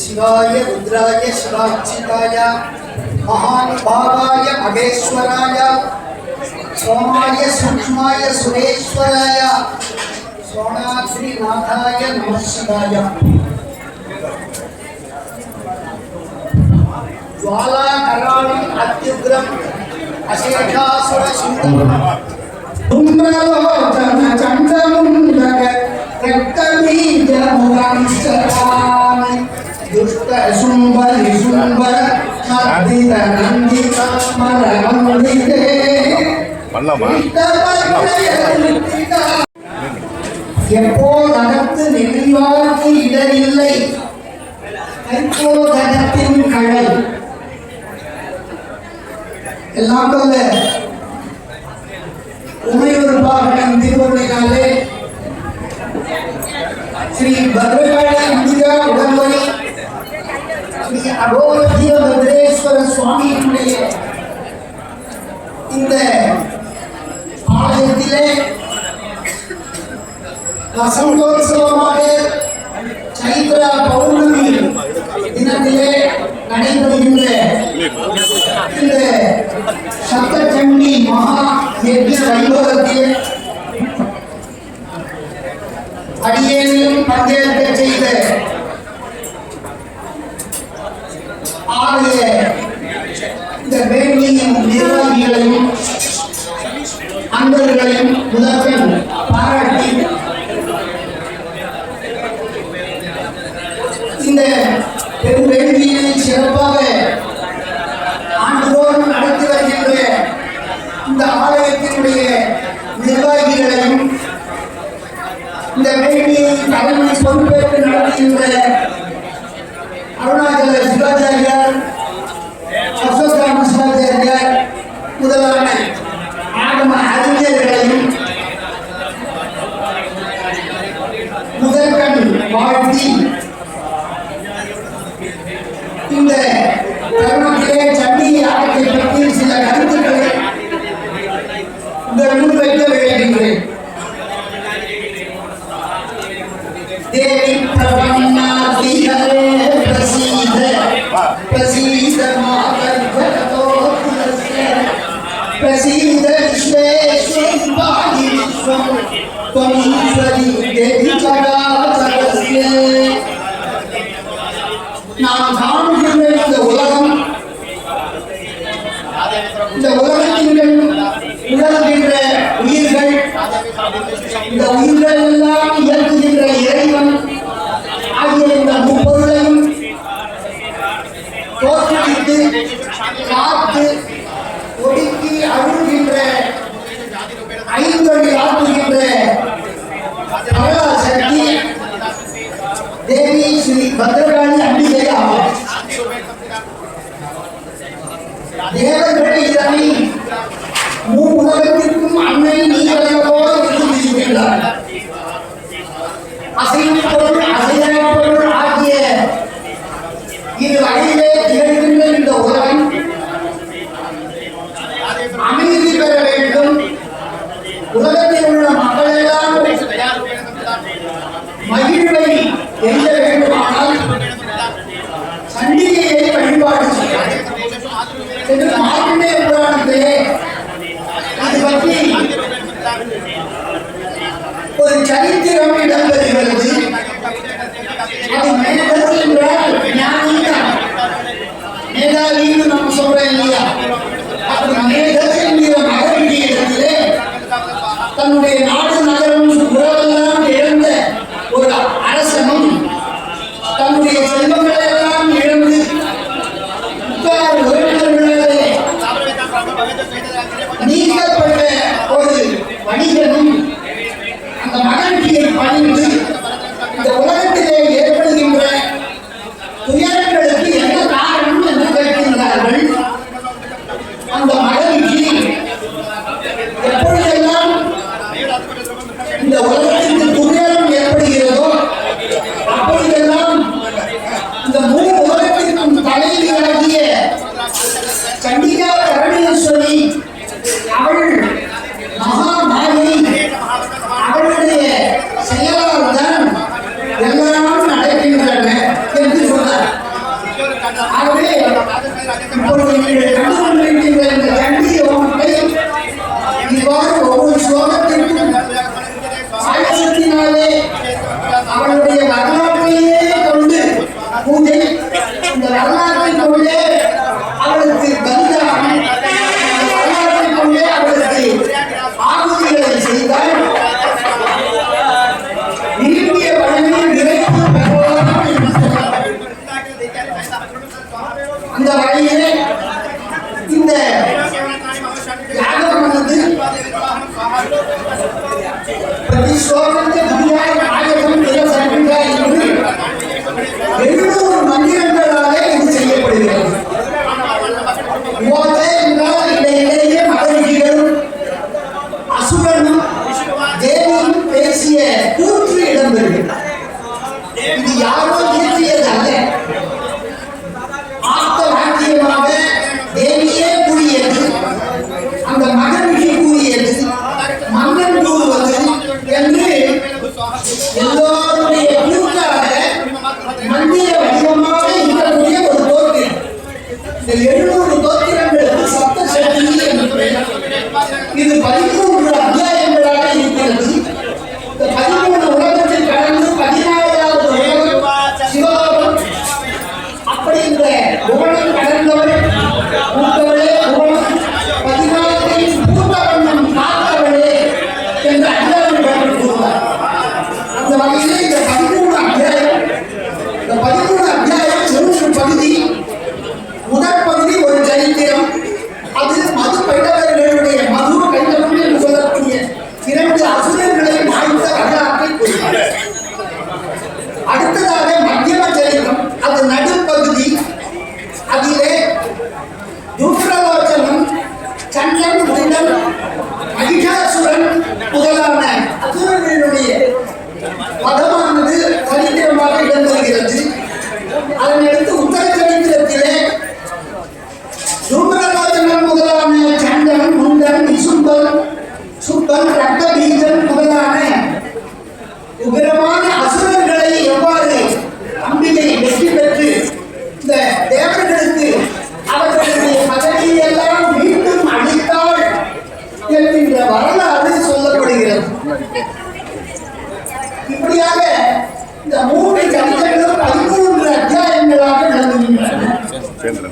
शिवाय रुद्राय शिवाक्षिताय महानुभावाय भगेश्वराय सोमाय सूक्ष्माय सुरेश्वराय सोनाद्रिनाथाय नमः शिवाय। ज्वालाकराणि अत्युग्रम् अशेषासुरसुन्दरलोचन चण्डमुण्डक रक्तबीजमुखं सदा துஷ்ட சும்பரி சும்பர சப்தித நந்தித மர எப்போ நடத்து நெறிவார்க்கு இடரில்லை கழல் எல்லாம் சொல்ல ஆண்டியினுடைய இந்த ஆலயத்திலே வசந்தோற்சவமாக சைத்திர பௌர்ணமி தினத்திலே நடைபெறுகின்ற இந்த சப்தச்சண்டி மகா யஜ்ய வைபவ said, காத்து ஒடுக்கி அழுகின்ற sobre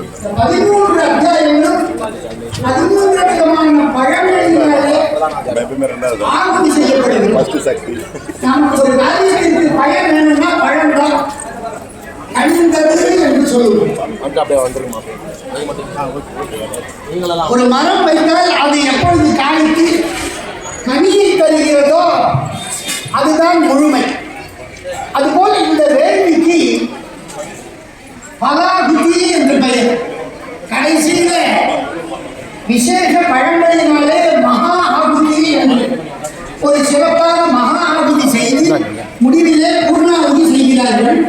இந்த பதிமூன்று அத்தியாயங்களும் பதிமூன்று விதமான பழமொழிகளாலே ஒரு மரம் வைத்தால் அது எப்பொழுது காய்த்து கனியை தருகிறதோ அதுதான் முழுமை. அதுபோல இந்த வேள்விக்கு பலாகுதி என்று பெயர் கடைசியில விசேஷ பழம்படினாலே மகா ஆகுதி என்று. ஒரு சிறப்பான மகா ஆகுதி செய்து முடிவிலே பூர்ணாகுதி செய்கிறார்கள்.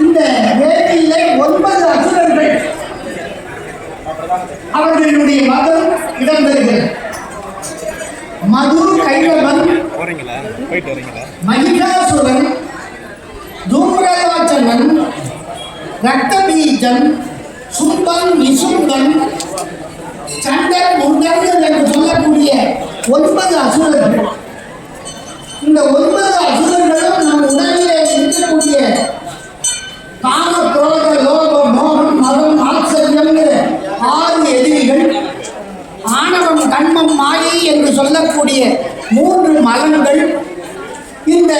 இந்த வேலையிலே ஒன்பது அசுரர்கள் அவர்களுடைய மதம் இடம்பெறுகிறது மது கைலவன் மகிஷாசுரன் தூம்ரகாச்சவன் ரத்தபீஜன் சும்பன் நிசும்பன் சண்டன் முந்தன் என்று சொல்லக்கூடிய ஒன்பது அசுரர்கள். இந்த ஒன்பது அசுரர்களும் நம் உடலிலே இருக்கக்கூடிய காம குரோத லோக மோகம் மதம் ஆச்சரியங்கிற ஆறு எதிரிகள் ஆணவம் கண்மம் மாயை என்று சொல்லக்கூடிய மூன்று மலங்கள் இந்த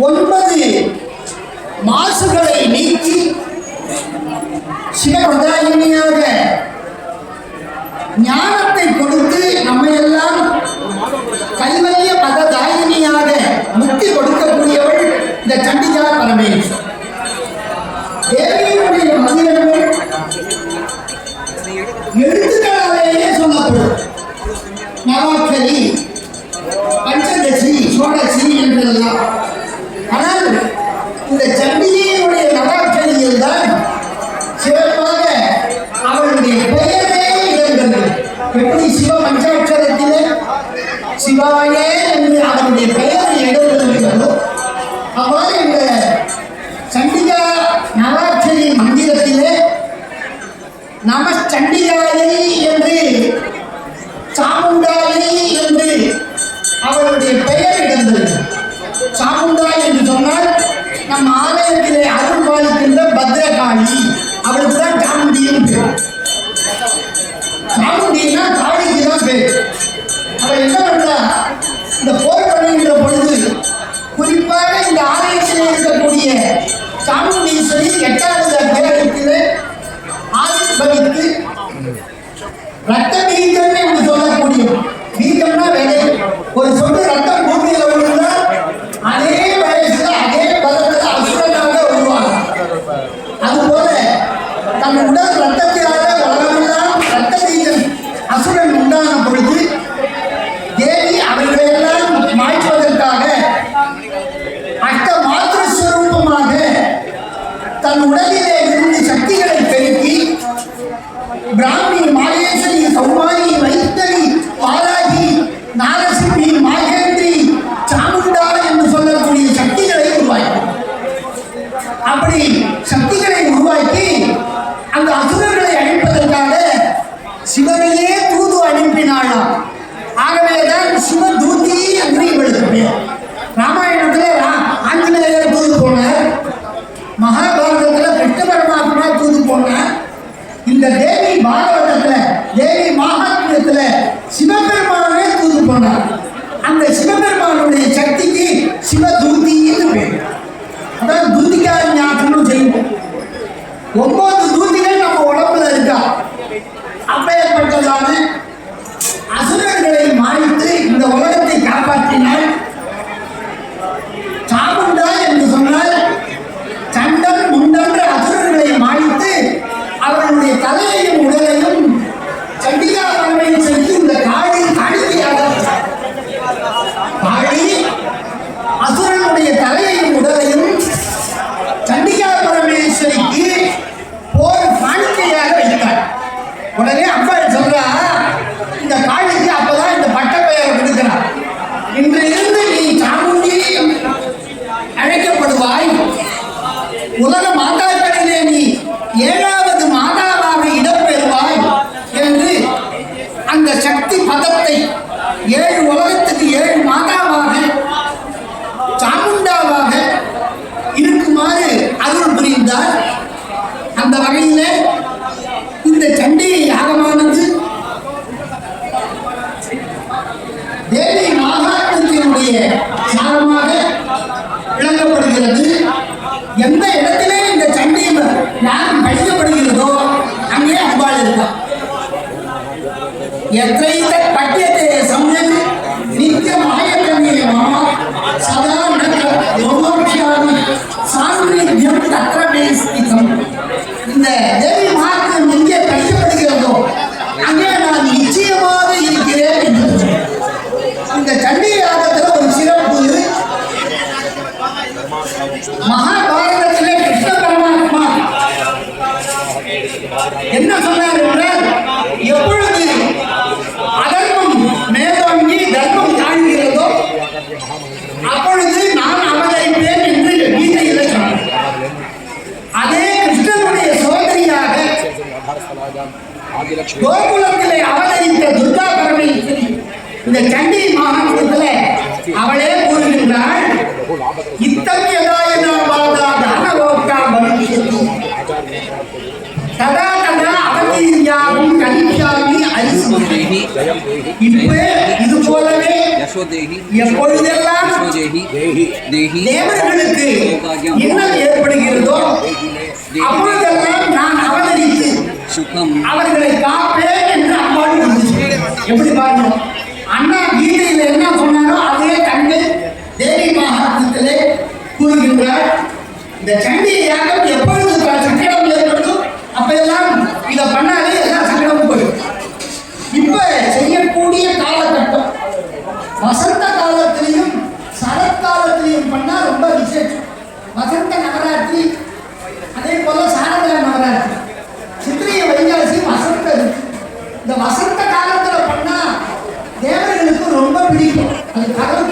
ஒன்பது மாசுகளை ചില പ്രചാരകന്മാരുടെ ജ്ഞാന சாமுண்டாய் என்று சொன்னால் நம் ஆலயத்திலே அருள் பாலிக்கின்ற பத்ரகாளி. அவளுக்கு தான் காமுண்டியும் பேர் காமுண்டினா காளிக்கு தான் பேர். அவள் என்ன பண்றா? இந்த போர் பண்ணுகின்ற பொழுது குறிப்பாக இந்த ஆலயத்தில் இருக்கக்கூடிய சாமுண்டீஸ்வரி எட்டாவது அத்தியாயத்தில் ஆசிர்வதித்து ரத்த வீக்கம் என்று சொல்லக்கூடிய வீக்கம்னா வேலை ஒரு 我那干嘛 இந்த இது போலவே எப்பொழுதெல்லாம் தேவர்களுக்கு இன்னம் ஏற்படுகிறதோ அப்பொழுதெல்லாம் நான் அவதரித்து சுகம் அவர்களை காப்பேன் என்று அம்மாடு எப்படி பாருங்க அண்ணா கீதையில் என்ன சொன்னாரோ அதே கண்டு தேவி மகாத்திலே கூறுகின்றார் இந்த சண்டியை யார் அது கடவுள்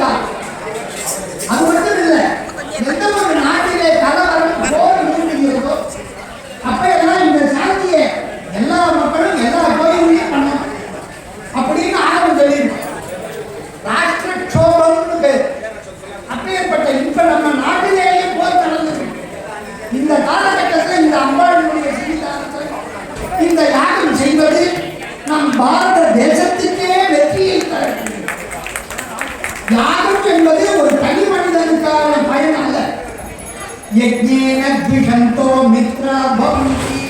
യജ്ഞദ്വിഷന്തോ മിത്രഭവന്തി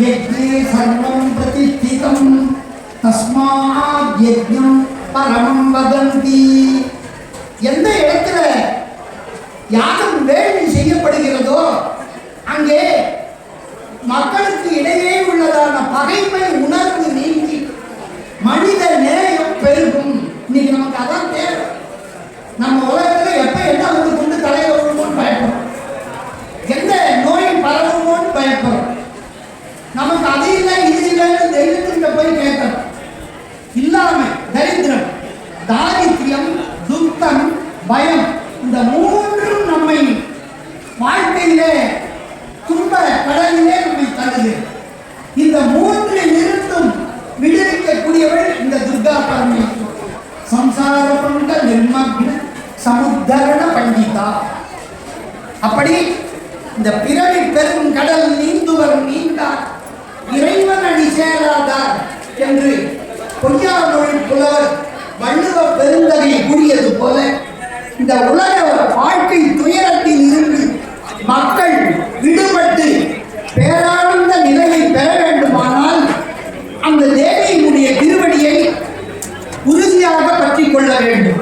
യജ്ഞേ സർവം പ്രതിഷ്ഠിതം തസ്മാത് യജ്ഞം പരമം വദന്തി എന്ന ഇടത്തിൽ യാഗ அப்படி இந்த பிறவி பெரும் கடல் நீந்துவர் நீந்தார். இறைவன் அணி சேராதார் என்று பொய்யா மொழி புலவர் வள்ளுவ பெருந்தகை கூறியது போல இந்த உலக வாழ்க்கை துயரத்தில் இருந்து மக்கள் விடுபட்டு பேரானந்த நிலையை பெற வேண்டுமானால் அந்த தேவியினுடைய திருவடியை உறுதியாக பற்றி கொள்ள வேண்டும்.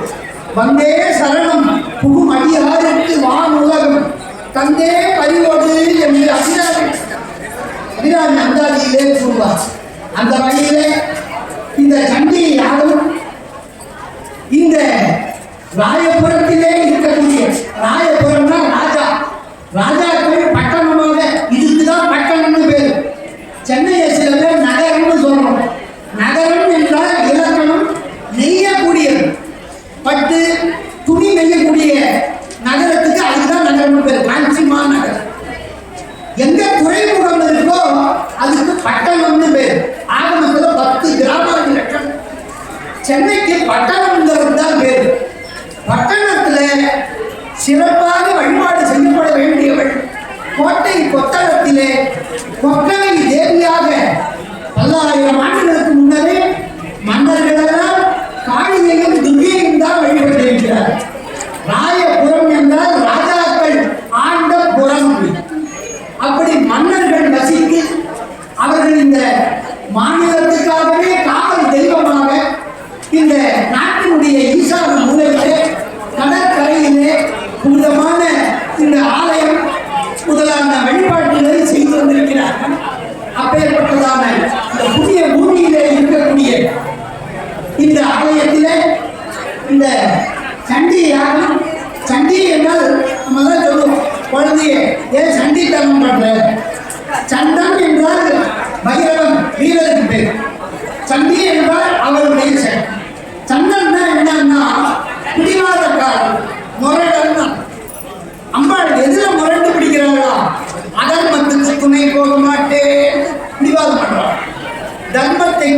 வந்தே சரணம் புகும் அடியாறு தந்தே பறிவோடு என்று அபிராமி. அபிராமி அந்தாதியிலே கூறுவார். அந்த வழியிலே இந்த சண்டியை யாரும் இந்த ராயபுரத்திலே இருக்கக்கூடிய ராய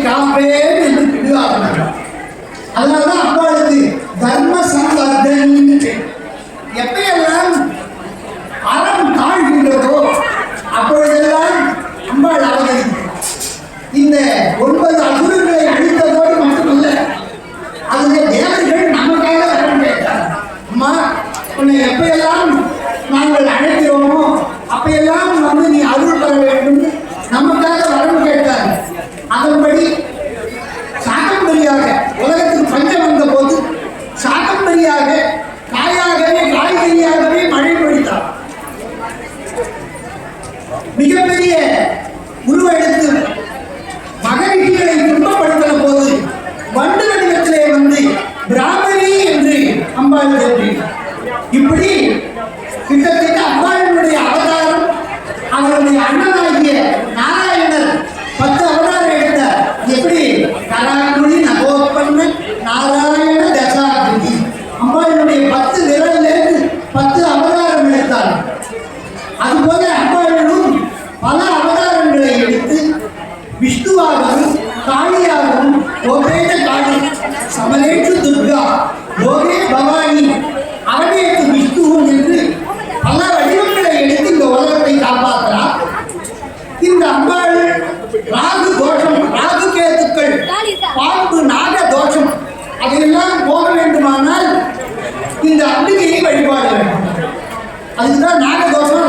காப்பேன் என்று விடுவார்கள் அதனால்தான் அதையெல்லாம் போக வேண்டுமானால் இந்த அம்பிகையை வழிபாடு அதுதான் நாக தோஷம்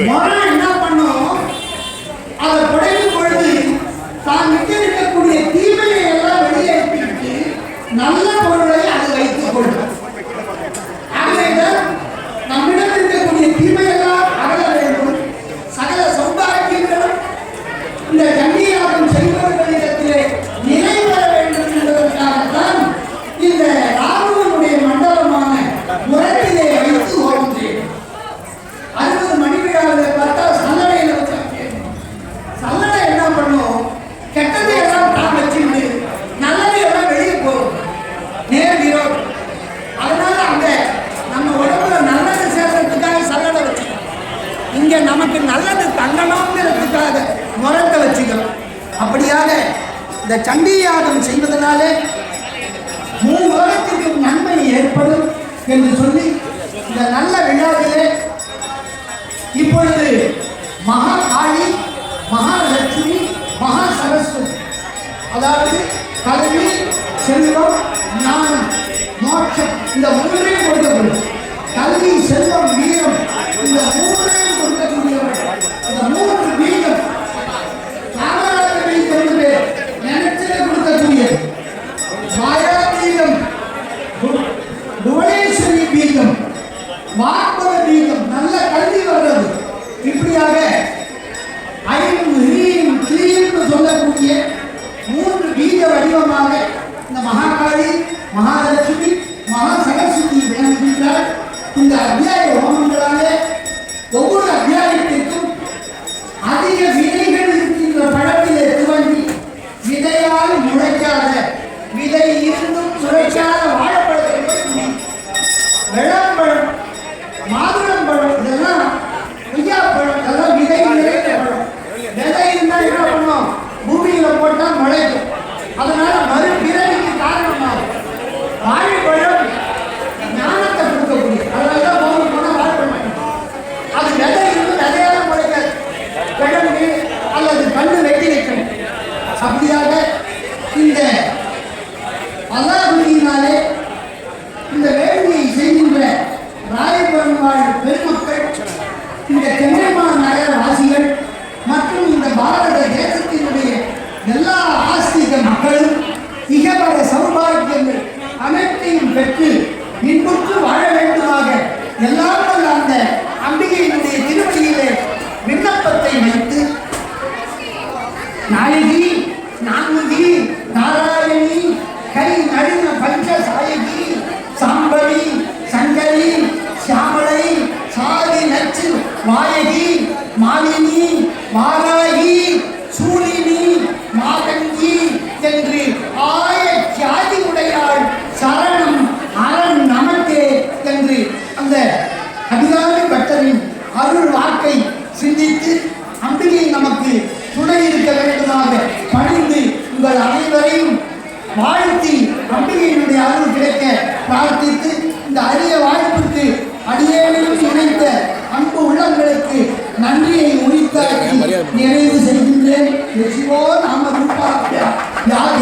வைக்க வாழ வாயகி மாலினி மாராகி சூரினி மாதங்கி என்று ஆய ஜாதி உடையாள் சரணம் அரண் நமக்கே என்று அந்த அதிகாரி பட்டரின் அருள் வாக்கை சிந்தித்து அம்பிகை நமக்கு துணை இருக்க வேண்டுமாக பணிந்து உங்கள் அனைவரையும் வாழ்த்தி அம்பிகையினுடைய அருள் கிடைக்க பிரார்த்தித்து இந்த அரிய வாய்ப்புக்கு அடியேனையும் இணைத்த அவர்களுக்கு நன்றியை உரித்தாக்கி நிறைவு செய்கின்றேன். யார்